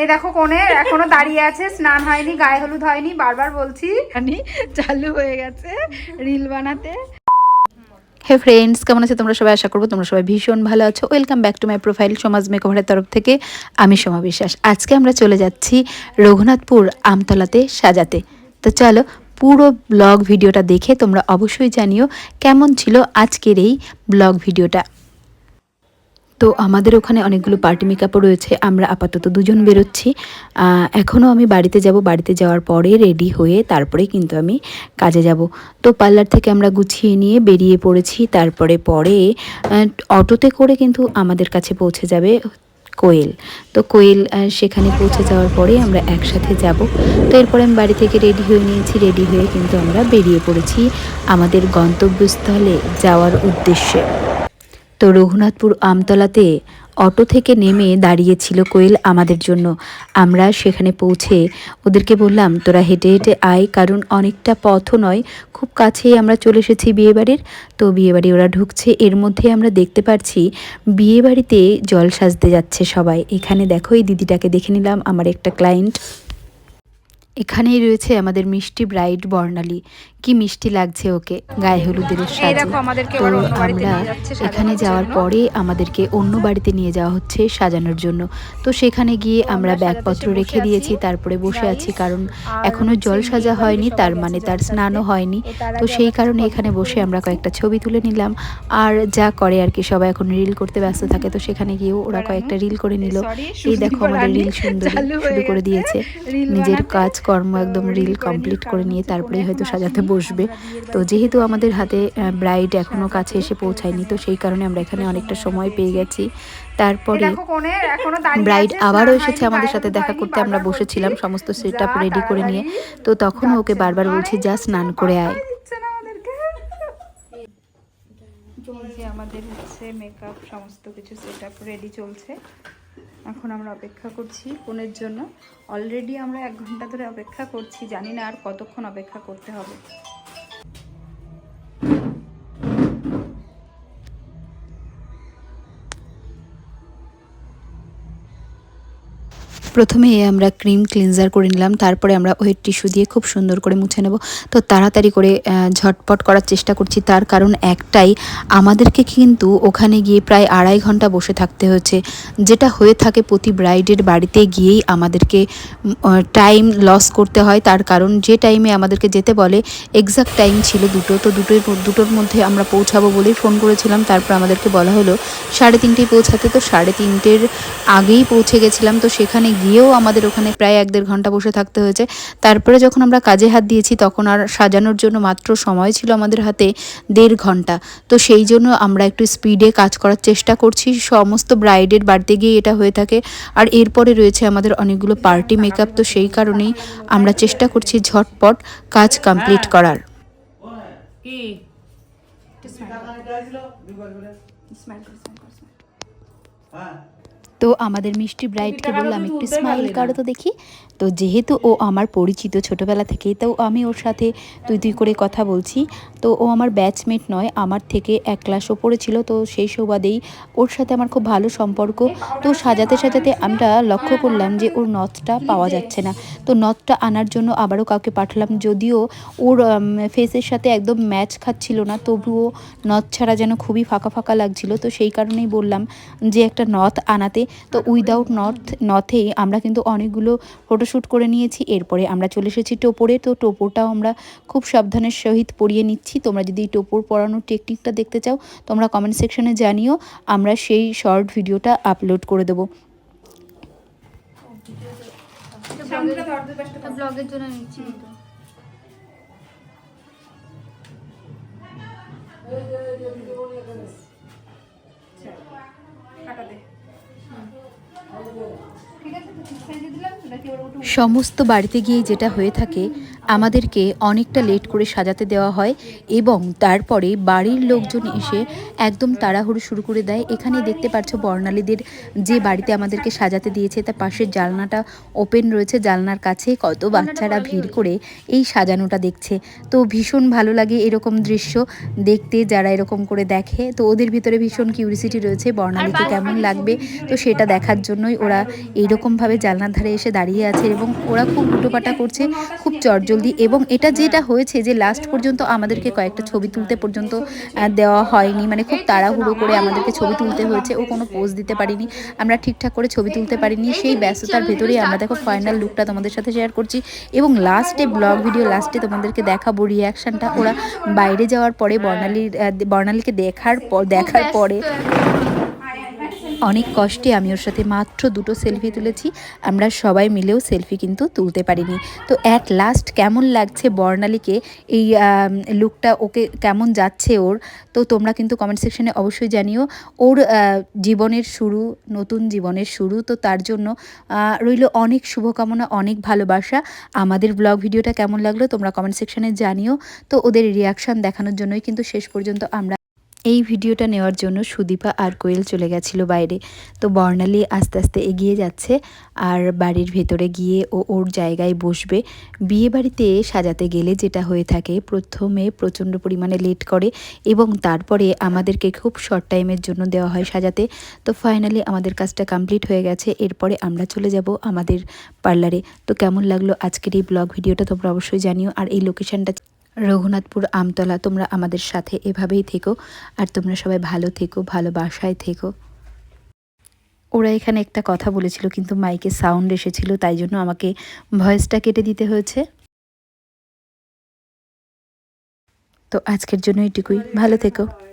এই দেখো কোণে এখনও দাঁড়িয়ে আছে স্নান হয়নি গায়ে হলুদ হয়নি বারবার বলছি। চালু হয়ে গেছে রিল বানাতে। হে ফ্রেন্ডস কেমন আছে তোমরা সবাই? আশা করব তোমরা সবাই ভীষণ ভালো আছো। Welcome back to my profile সমাজ মেকওভারের তরফ থেকে। আমি সোমা বিশ্বাস। আজকে আমরা চলে যাচ্ছি রঘুনাথপুর আমতলাতে সাজাতে। তো চলো পুরো ব্লগ ভিডিওটা দেখে তোমরা অবশ্যই জানিও কেমন ছিল আজকের এই ব্লগ ভিডিওটা। তো আমাদের ওখানে অনেকগুলো পার্টি মেকআপও রয়েছে, আমরা আপাতত দুজন বেরোচ্ছি। এখনও আমি বাড়িতে যাব, বাড়িতে যাওয়ার পরে রেডি হয়ে তারপরে কিন্তু আমি কাজে যাব। তো পার্লার থেকে আমরা গুছিয়ে নিয়ে বেরিয়ে পড়েছি, তারপরে পরে অটোতে করে কিন্তু আমাদের কাছে পৌঁছে যাবে কোয়েল। তো কোয়েল সেখানে পৌঁছে যাওয়ার পরে আমরা একসাথে যাব। তো এরপরে আমি বাড়ি থেকে রেডি হয়ে নিয়েছি রেডি হয়ে কিন্তু আমরা বেরিয়ে পড়েছি আমাদের গন্তব্যস্থলে যাওয়ার উদ্দেশ্যে। তো রঘুনাথপুর আমতলাতে অটো থেকে নেমে দাঁড়িয়েছিল কোয়েল আমাদের জন্য। আমরা সেখানে পৌঁছে ওদেরকে বললাম, তোরা হেঁটে হেঁটে আয়, কারণ অনেকটা পথও নয়। খুব কাছেই আমরা চলে এসেছি বিয়েবাড়ির। তো বিয়েবাড়ি ওরা ঢুকছে। এর মধ্যে আমরা দেখতে পাচ্ছি বিয়েবাড়িতে জল সাজতে যাচ্ছে সবাই। এখানে দেখো, এই দিদিটাকে দেখে নিলাম, আমার একটা ক্লায়েন্ট। এখানেই রয়েছে আমাদের মিষ্টি ব্রাইড বর্ণালী। কি মিষ্টি লাগছে ওকে গায়ে হলুদের সাজে। তো আমরা এখানে যাওয়ার পরে আমাদেরকে অন্য বাড়িতে নিয়ে যাওয়া হচ্ছে সাজানোর জন্য। তো সেখানে গিয়ে আমরা ব্যাগপত্র রেখে দিয়েছি তারপরে বসে আছি কারণ আর এখনও জল সাজা হয়নি তার মানে তার স্নানও হয়নি। তো সেই কারণে এখানে বসে আমরা কয়েকটা ছবি তুলে নিলাম। আর যা করে আর কি সবাই এখন রিল করতে ব্যস্ত থাকে তো সেখানে গিয়েও ওরা কয়েকটা রিল করে নিল। এই দেখো আমাদের রিল সুন্দরী হয়ে শুরু করে দিয়েছে। নিজের। কাজকর্ম একদম রিল কমপ্লিট করে নিয়ে তারপরে হয়তো সাজাতে বসবে। তো যেহেতু আমাদের হাতে ব্রাইড এখনও কাছে এসে পৌঁছায়নি তো সেই কারণে আমরা এখানে অনেকটা সময় পেয়ে গেছি। তারপরে দেখো কোণে এখনও দাঁড়িয়ে ব্রাইড আবারও এসেছে আমাদের সাথে দেখা করতে। আমরা বসেছিলাম সমস্ত সেট আপ রেডি করে নিয়ে। তো তখন ওকে বারবার বলছি যা স্নান করে আয়। আমাদের হচ্ছে মেকআপ সমস্ত কিছু সেট আপ রেডি চলছে। এখন আমরা অপেক্ষা করছি ফোনের জন্য। অলরেডি আমরা এক ঘণ্টা ধরে অপেক্ষা করছি, জানি না আর কতক্ষণ অপেক্ষা করতে হবে। প্রথমে আমরা ক্রিম ক্লিনজার করে নিলাম, তারপরে আমরা ওয়েট টিস্যু দিয়ে খুব সুন্দর করে মুছে নেব। তো তাড়াতাড়ি করে ঝটপট করার চেষ্টা করছি, তার কারণ একটাই, আমাদেরকে কিন্তু ওখানে গিয়ে প্রায় আড়াই ঘণ্টা বসে থাকতে হয়েছে। যেটা হয়ে থাকে প্রতি ব্রাইডের বাড়িতে গিয়েই আমাদেরকে টাইম লস করতে হয়। তার কারণ যে টাইমে আমাদেরকে যেতে বলে, এক্সাক্ট টাইম ছিল দুটো, তো দুটোর দুটোর মধ্যে আমরা পৌঁছাবো বলেই ফোন করেছিলাম। তারপর আমাদেরকে বলা হলো, সাড়ে তিনটেই পৌঁছাতে, তো সাড়ে তিনটের আগেই পৌঁছে গেছিলাম। তো সেখানে গিয়েও আমাদের ওখানে প্রায় এক দেড় ঘণ্টা বসে থাকতে হয়েছে। তারপরে যখন আমরা কাজে হাত দিয়েছি তখন আর সাজানোর জন্য মাত্র সময় ছিল আমাদের হাতে দেড় ঘণ্টা। তো সেই জন্য আমরা একটু স্পিডে কাজ করার চেষ্টা করছি। সমস্ত ব্রাইডের বাড়িতে গিয়ে এটা হয়ে থাকে। আর এরপরে রয়েছে আমাদের অনেকগুলো পার্টি মেকআপ তো সেই কারণেই আমরা চেষ্টা করছি ঝটপট কাজ কমপ্লিট করার। Smile smile। তো আমাদের মিষ্টি ব্রাইডকে বললাম একটু স্মাইল করো তো দেখি। তো যেহেতু ও আমার পরিচিত ছোটবেলা থেকেই, তো আমি ওর সাথে তুই তুই করে কথা বলছি। তো ও আমার ব্যাচমেট নয়, আমার থেকে এক ক্লাস ওপরে ছিল, তো সেই সুবাদেই ওর সাথে আমার খুব ভালো সম্পর্ক। তো সাজাতে সাজাতে আমরা লক্ষ্য করলাম যে ওর নথটা পাওয়া যাচ্ছে না। তো নথটা আনার জন্য আবারও কাউকে পাঠালাম, যদিও ওর ফেসের সাথে একদম ম্যাচ খাচ্ছিল না, তবুও নথ ছাড়া যেন খুবই ফাঁকা ফাঁকা লাগছিল। তো সেই কারণেই বললাম যে একটা নথ আনাতে। তো উইদাউট নথ নথেই আমরা কিন্তু অনেকগুলো ফটোশ্যুট করে নিয়েছি। এরপরে আমরা চলে এসেছি টোপরে। তো টোপরটাও আমরা খুব সাবধানের সহিত পরিয়ে নিচ্ছি। তোমরা যদি টোপর পরানোর টেকনিকটা দেখতে চাও তোমরা কমেন্ট সেকশনে জানিও। আমরা সেই শর্ট ভিডিওটা আপলোড করে দেবো। ব্লগের জন্য নিচ্ছি। কাটা দে। সমস্ত বাড়িতে গিয়ে যেটা হয়ে থাকে আমাদেরকে অনেকটা লেট করে সাজাতে দেওয়া হয় এবং তারপরে বাড়ির লোকজন এসে একদম তাড়াহুড়ো শুরু করে দেয়। এখানে দেখতে পাচ্ছ বর্ণালীদের যে বাড়িতে আমাদেরকে সাজাতে দিয়েছে, তার পাশের জানলাটা ওপেন রয়েছে, জানলার কাছে কত বাচ্চারা ভিড় করে এই সাজানোটা দেখছে। তো ভীষণ ভালো লাগে এরকম দৃশ্য দেখতে যারা এরকম করে দেখে। তো ওদের ভিতরে ভীষণ কিউরিসিটি রয়েছে বর্ণালীকে কেমন লাগবে। তো সেটা দেখার জন্যই ওরা এইরকমভাবে জানলা জানলার ধারে এসে দাঁড়িয়ে আছে এবং ওরা খুব উটোপাটা করছে, খুব চটজলদি এবং এটা যেটা হয়েছে যে লাস্ট পর্যন্ত আমাদেরকে কয়েকটা ছবি তুলতে পর্যন্ত দেওয়া হয়নি। মানে খুব তাড়াহুড়ো করে আমাদেরকে ছবি তুলতে হয়েছে। ও কোনো পোজ দিতে পারিনি। আমরা ঠিকঠাক করে ছবি তুলতে পারিনি। সেই ব্যস্ততার ভেতরেই আমরা দেখো ফাইনাল লুকটা তোমাদের সাথে শেয়ার করছি। এবং লাস্টে ব্লগ ভিডিও লাস্টে তোমাদেরকে দেখাবো রিয়াকশানটা ওরা বাইরে যাওয়ার পরে বর্ণালীর বর্ণালীকে দেখার পর দেখার পরে অনেক কষ্টে আমি ওর সাথে মাত্র দুটো সেলফি তুলেছি। আমরা সবাই মিলেও সেলফি কিন্তু তুলতে পারিনি। তো অ্যাট লাস্ট কেমন লাগছে বর্ণালীকে? এই লুকটা ওকে কেমন যাচ্ছে ওর? তো তোমরা কিন্তু কমেন্ট সেকশানে অবশ্যই জানিও। ওর জীবনের শুরু, নতুন জীবনের শুরু, তো তার জন্য রইল অনেক শুভকামনা, অনেক ভালোবাসা। আমাদের ব্লগ ভিডিওটা কেমন লাগল তোমরা কমেন্ট সেকশানে জানিও। তো ওদের রিয়াকশান দেখানোর জন্যই কিন্তু শেষ পর্যন্ত আমরা এই ভিডিওটা নেওয়ার জন্য সুদীপা আর কোয়েল চলে গেছিল বাইরে। তো বর্ণালী আস্তে আস্তে এগিয়ে যাচ্ছে আর বাড়ির ভেতরে গিয়ে ও ওর জায়গায় বসবে। বিয়ে বাড়িতে সাজাতে গেলে যেটা হয়ে থাকে, প্রথমে প্রচণ্ড পরিমাণে লেট করে এবং তারপরে আমাদেরকে খুব শর্ট টাইমের জন্য দেওয়া হয় সাজাতে। তো ফাইনালি আমাদের কাজটা কমপ্লিট হয়ে গেছে, এরপরে আমরা চলে যাব আমাদের পার্লারে তো কেমন লাগল আজকের এই ব্লগ ভিডিওটা তোমরা অবশ্যই জানিও আর এই লোকেশনটা রঘুনাথপুর, আমতলা, তোমরা আমাদের সাথে এভাবেই থেকো আর তোমরা সবাই ভালো থেকো, ভালো বাসায় থেকো। ওরা এখানে একটা কথা বলেছিল, কিন্তু মাইকে সাউন্ড এসেছিল, তাই জন্য আমাকে ভয়েসটা কেটে দিতে হয়েছে। তো আজকের জন্য এটুকুই। ভালো থেকো।